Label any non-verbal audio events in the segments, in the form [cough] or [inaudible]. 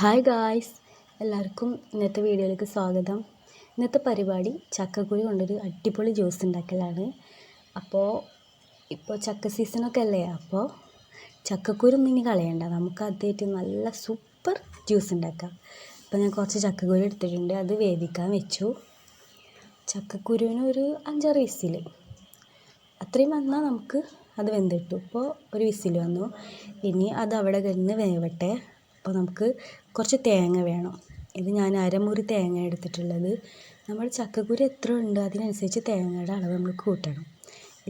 Hi guys എല്ലാവർക്കും ഇന്നത്തെ വീഡിയോയിലേക്ക് സ്വാഗതം. ഇന്നത്തെ പരിപാടി ചക്കക്കുഴി കൊണ്ടൊരു അടിപൊളി ജ്യൂസ് ഉണ്ടാക്കലാണ്. അപ്പോൾ ഇപ്പോൾ ചക്ക സീസണൊക്കെ അല്ലേ? അപ്പോൾ ചക്കക്കുരു ഒന്നും ഇനി കളയണ്ട. നമുക്ക് അതായിട്ട് നല്ല സൂപ്പർ ജ്യൂസ് ഉണ്ടാക്കാം. അപ്പോൾ ഞാൻ കുറച്ച് ചക്കക്കുരു എടുത്തിട്ടുണ്ട്. അത് വേവിക്കാൻ വെച്ചു. ചക്കക്കുരുവിന് ഒരു അഞ്ചാറ് വിസിൽ. അത്രയും വന്നാൽ നമുക്ക് അത് വെന്തിട്ടു. ഇപ്പോൾ ഒരു വിസിൽ വന്നു. ഇനി അത് അവിടെ കിടന്ന് വേവട്ടെ. അപ്പോൾ നമുക്ക് കുറച്ച് തേങ്ങ വേണം. ഇത് ഞാൻ അരമുറി തേങ്ങ എടുത്തിട്ടുള്ളത്. നമ്മൾ ചക്കക്കുരു എത്ര ഉണ്ട്? അതിനനുസരിച്ച് തേങ്ങയുടെ അളവ് നമ്മൾ കൂട്ടണം.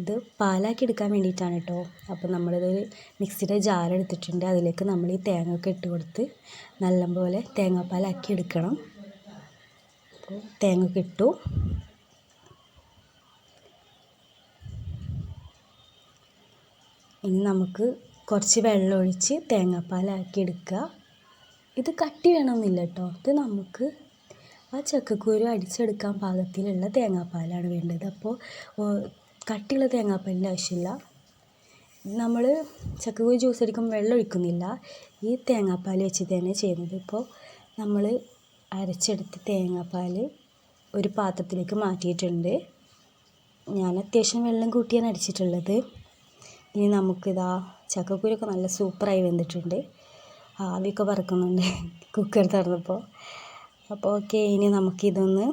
ഇത് പാലാക്കി എടുക്കാൻ വേണ്ടിയിട്ടാണ് കേട്ടോ. അപ്പോൾ നമ്മളിതൊരു മിക്സിയുടെ ജാർ എടുത്തിട്ടുണ്ട്. അതിലേക്ക് നമ്മൾ ഈ തേങ്ങ ഒക്കെ ഇട്ട് കൊടുത്ത് നല്ലപോലെ തേങ്ങാപ്പാലാക്കി എടുക്കണം. അപ്പോൾ തേങ്ങ ഒക്കെ ഇട്ടു. ഇനി നമുക്ക് കുറച്ച് വെള്ളം ഒഴിച്ച് തേങ്ങാപ്പാലാക്കി എടുക്കുക. ഇത് കട്ടി വേണമെന്നില്ല കേട്ടോ ഇത് നമുക്ക് ആ ചക്കക്കുരു അടിച്ചെടുക്കാൻ പാകത്തിലുള്ള തേങ്ങാപ്പാലാണ് വേണ്ടത്. അപ്പോൾ കട്ടിയുള്ള തേങ്ങാപ്പാലിന്റെ ആവശ്യമില്ല. നമ്മൾ ചക്കക്കുരു ജ്യൂസ് അടിക്കുമ്പോൾ വെള്ളം ഒഴിക്കുന്നില്ല. ഈ തേങ്ങാപ്പാൽ വെച്ച് തന്നെ ചെയ്യുന്നത്. ഇപ്പോൾ നമ്മൾ അരച്ചെടുത്ത തേങ്ങാപ്പാൽ ഒരു പാത്രത്തിലേക്ക് മാറ്റിയിട്ടുണ്ട്. ഞാൻ അത്യാവശ്യം വെള്ളം കൂട്ടിയാണ് അടിച്ചിട്ടുള്ളത് ഇനി നമുക്കിതാ ചക്കക്കൂരൊക്കെ നല്ല സൂപ്പറായി വെന്തിട്ടുണ്ട്. ആവിയൊക്കെ പറക്കുന്നുണ്ട് കുക്കർ [laughs] തുറന്നപ്പോൾ അപ്പോൾ ഓക്കെ ഇനി നമുക്കിതൊന്ന്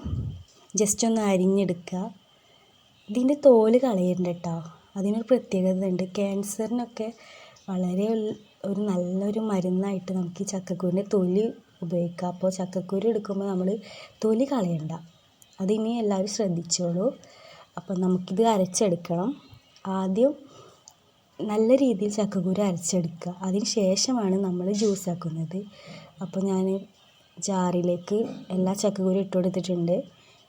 ജസ്റ്റ് ഒന്ന് അരിഞ്ഞെടുക്കുക ഇതിന്റെ തോൽ കളയണ്ട കേട്ടോ അതിനൊരു പ്രത്യേകത ഉണ്ട് ക്യാൻസറിനൊക്കെ വളരെ ഒരു നല്ലൊരു മരുന്നായിട്ട് നമുക്ക് ഈ ചക്കക്കുരുവിന്റെ തൊലി ഉപയോഗിക്കാം. അപ്പോൾ ചക്കക്കുരു എടുക്കുമ്പോൾ നമ്മൾ തൊലി കളയണ്ട. അതിനി എല്ലാവരും ശ്രദ്ധിച്ചോളൂ. അപ്പോൾ നമുക്കിത് അരച്ചെടുക്കണം. ആദ്യം നല്ല രീതിയിൽ ചക്കക്കുരു അരച്ചെടുക്കുക. അതിന് ശേഷമാണ് നമ്മൾ ജ്യൂസ് ആക്കുന്നത്. അപ്പോൾ ഞാൻ ജാറിലേക്ക് എല്ലാ ചക്കക്കുരു ഇട്ട് കൊടുത്തിട്ടുണ്ട്.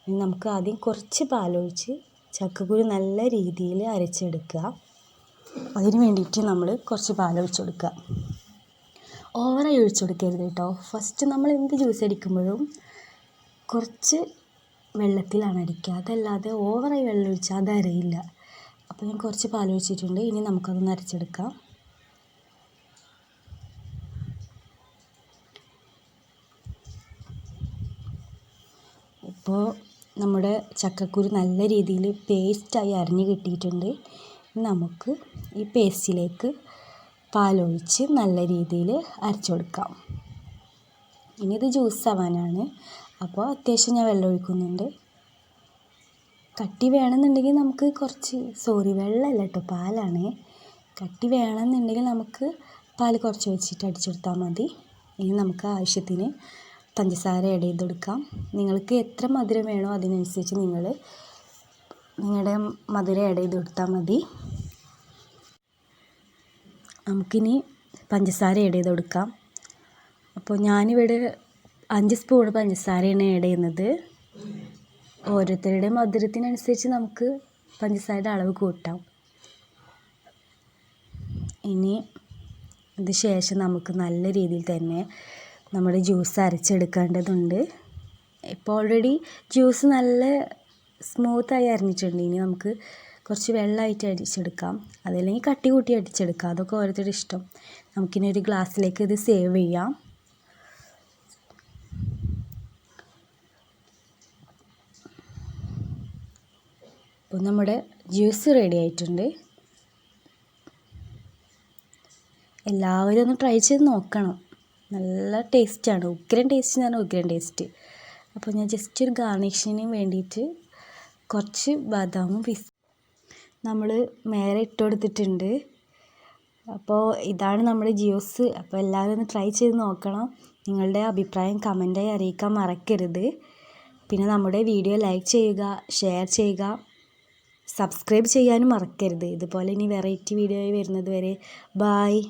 ഇനി നമുക്ക് ആദ്യം കുറച്ച് പാലൊഴിച്ച് ചക്കക്കുരു നല്ല രീതിയിൽ അരച്ചെടുക്കുക. അതിന് വേണ്ടിയിട്ട് നമ്മൾ കുറച്ച് പാലൊഴിച്ച് കൊടുക്കുക. ഓവറായി ഒഴിച്ചു കൊടുക്കരുത് കേട്ടോ. ഫസ്റ്റ് നമ്മൾ എന്ത് ജ്യൂസ് അടിക്കുമ്പോഴും കുറച്ച് വെള്ളത്തിലാണ് അടിക്കുക. അതല്ലാതെ ഓവറായി വെള്ളം ഒഴിച്ചാൽ അത് അരയില്ല. അപ്പോൾ ഞാൻ കുറച്ച് പാൽ ഒഴിച്ചിട്ടുണ്ട് ഇനി നമുക്കതൊന്ന് നരച്ചെടുക്കാം ഇപ്പോൾ നമ്മുടെ ചക്കക്കുരു നല്ല രീതിയിൽ പേസ്റ്റായി അരിഞ്ഞ് കിട്ടിയിട്ടുണ്ട്. നമുക്ക് ഈ പേസ്റ്റിലേക്ക് പാലൊഴിച്ച് നല്ല രീതിയിൽ അരച്ചു കൊടുക്കാം ഇനി ഇത് ജ്യൂസ് ആവാനാണ്. അപ്പോൾ അത്യാവശ്യം ഞാൻ വെള്ളം ഒഴിക്കുന്നുണ്ട്. കട്ടി വേണമെന്നുണ്ടെങ്കിൽ നമുക്ക് കുറച്ച് സോറി വെള്ളമല്ല കേട്ടോ പാലാണ്. കട്ടി വേണമെന്നുണ്ടെങ്കിൽ നമുക്ക് പാൽ കുറച്ച് ഒഴിച്ചിട്ട് അടിച്ചെടുത്താൽ മതി. ഇനി നമുക്ക് ആവശ്യത്തിന് പഞ്ചസാര ആഡ് ചെയ്ത് കൊടുക്കാം. നിങ്ങൾക്ക് എത്ര മധുരം വേണോ അതിനനുസരിച്ച് നിങ്ങൾ നിങ്ങളുടെ മധുരം ആഡ് ചെയ്ത് കൊടുത്താൽ മതി. നമുക്കിനി പഞ്ചസാര ആഡ് ചെയ്ത് കൊടുക്കാം. അപ്പോൾ ഞാനിവിടെ അഞ്ച് സ്പൂൺ പഞ്ചസാരയാണ് ആഡ് ചെയ്യുന്നത്. ഓരോരുത്തരുടെ മധുരത്തിനനുസരിച്ച് നമുക്ക് പഞ്ചസാരയുടെ അളവ് കൂട്ടാം. ഇനി ഇത് ശേഷം നമുക്ക് നല്ല രീതിയിൽ തന്നെ നമ്മുടെ ജ്യൂസ് അരച്ചെടുക്കേണ്ടതുണ്ട്. ഇപ്പോൾ ഓൾറെഡി ജ്യൂസ് നല്ല സ്മൂത്തായി അരിഞ്ഞിട്ടുണ്ട്. ഇനി നമുക്ക് കുറച്ച് വെള്ളമായിട്ട് അടിച്ചെടുക്കാം. അതല്ലെങ്കിൽ കട്ടി കൂട്ടി അടിച്ചെടുക്കാം. അതൊക്കെ ഓരോരുത്തരുടെ ഇഷ്ടം. നമുക്കിനി ഒരു ഗ്ലാസ്സിലേക്ക് ഇത് സേവ് ചെയ്യാം. അപ്പോൾ നമ്മുടെ ജ്യൂസ് റെഡി ആയിട്ടുണ്ട്. എല്ലാവരും ഒന്ന് ട്രൈ ചെയ്ത് നോക്കണം. നല്ല ടേസ്റ്റാണ് ഉഗ്രൻ ടേസ്റ്റ് എന്ന് പറഞ്ഞാൽ ഉഗ്രൻ ടേസ്റ്റ് അപ്പോൾ ഞാൻ ജസ്റ്റ് ഒരു ഗാർണിഷിന് വേണ്ടിയിട്ട് കുറച്ച് ബദാമും പിസ് നമ്മൾ മേലെ ഇട്ട് കൊടുത്തിട്ടുണ്ട്. അപ്പോൾ ഇതാണ് നമ്മുടെ ജ്യൂസ്. അപ്പോൾ എല്ലാവരും ഒന്ന് ട്രൈ ചെയ്ത് നോക്കണം. നിങ്ങളുടെ അഭിപ്രായം കമന്റായി അറിയിക്കാൻ മറക്കരുത്. പിന്നെ നമ്മുടെ വീഡിയോ ലൈക്ക് ചെയ്യുക ഷെയർ ചെയ്യുക. സബ്സ്ക്രൈബ് ചെയ്യാനും മറക്കരുത്. ഇതുപോലെ ഇനി വെറൈറ്റി വീഡിയോ വരുന്നത് വരെ. ബായ്